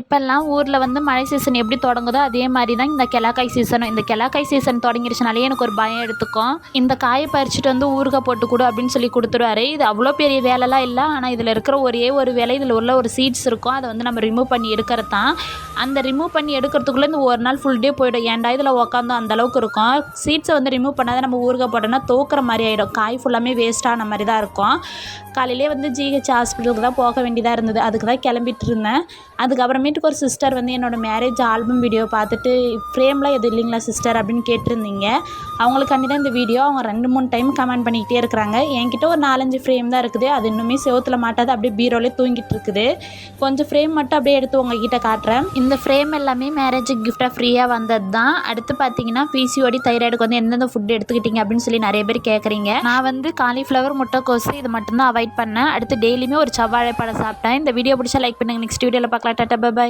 இப்போல்லாம் ஊரில் வந்து மழை சீசன் எப்படி தொடங்குதோ அதே மாதிரி தான் இந்த கிழக்காய் சீசனும் இந்த கிழக்காய் சீசன் தொடங்கிடுச்சுனாலே எனக்கு ஒரு பயம் எடுத்துக்கும். இந்த காயை பறிச்சுட்டு வந்து ஊறுகாய் போட்டு கொடு அப்படின்னு சொல்லி கொடுத்துருவாரு இது அவ்வளோ பெரிய வேலைலாம் இல்லை. ஆனால் இதில் இருக்கிற ஒரே ஒரு வேலை இதில் உள்ள ஒரு சீட்ஸ் இருக்கும். அதை வந்து நம்ம ரிமூவ் பண்ணி எடுக்கிறது தான் அந்த ரிமூவ் பண்ணி எடுக்கிறதுக்குள்ளே இந்த ஒரு நாள் ஃபுல் டே போயிடும். ஏன்டா இதில் உக்காந்தோம்? அந்த அளவுக்கு இருக்கும். சீட்ஸை வந்து ரிமூவ் பண்ணாத நம்ம ஊறுகாய் போட்டோம்னா தோக்குற மாதிரி ஆகிடும் காய் ஃபுல்லாமே வேஸ்ட்டான மாதிரி தான் இருக்கும். காலையிலே வந்து ஜிஹெச் ஹாஸ்பிட்டலுக்கு தான் போக வேண்டியதாக இருந்தது. அதுக்கு தான் கிளம்பிட்டு இருந்தேன். அதுக்கப்புறமேட்டுக்கு ஒரு சிஸ்டர் வந்து என்னோடய மேரேஜ் ஆல்பம் வீடியோ பார்த்துட்டு ஃப்ரேம்லாம் எதுவும் இல்லைங்களா சிஸ்டர் அப்படின்னு கேட்டிருந்தீங்க. அவங்களுக்காண்டி தான் இந்த வீடியோ அவங்க ரெண்டு மூணு டைம் கமெண்ட் பண்ணிக்கிட்டே இருக்கிறாங்க. என்கிட்ட ஒரு நாலஞ்சு ஃப்ரேம் தான் இருக்குது. அது இன்னுமே செவத்தில் மாட்டாது. அப்படியே பீரோலே தூங்கிட்டு இருக்குது. கொஞ்சம் ஃப்ரேம் மட்டும் அப்படியே எடுத்து உங்ககிட்ட காட்டுறேன். இந்த இந்த ஃப்ரேம் எல்லாமே மேரேஜுக்கு கிஃப்டாக ஃப்ரீயாக வந்தது தான் அடுத்து பார்த்தீங்கன்னா பிசிஓடி தைராய்டுக்கு வந்து எந்தெந்த ஃபுட் எடுத்துக்கிட்டீங்க அப்படின்னு சொல்லி நிறைய பேர் கேட்குறீங்க நான் வந்து காலிஃப்ளவர் முட்டைக்கோசு இது மட்டும்தான் அவாய்ட் பண்ணேன். அடுத்து டெய்லியுமே ஒரு செவ்வாழை சாப்பிட்டேன். இந்த வீடியோ பிடிச்சா லைக் பண்ணுங்கள் நெக்ஸ்ட் வீடியோவில் பார்க்கலாம். டாட்டா பாய்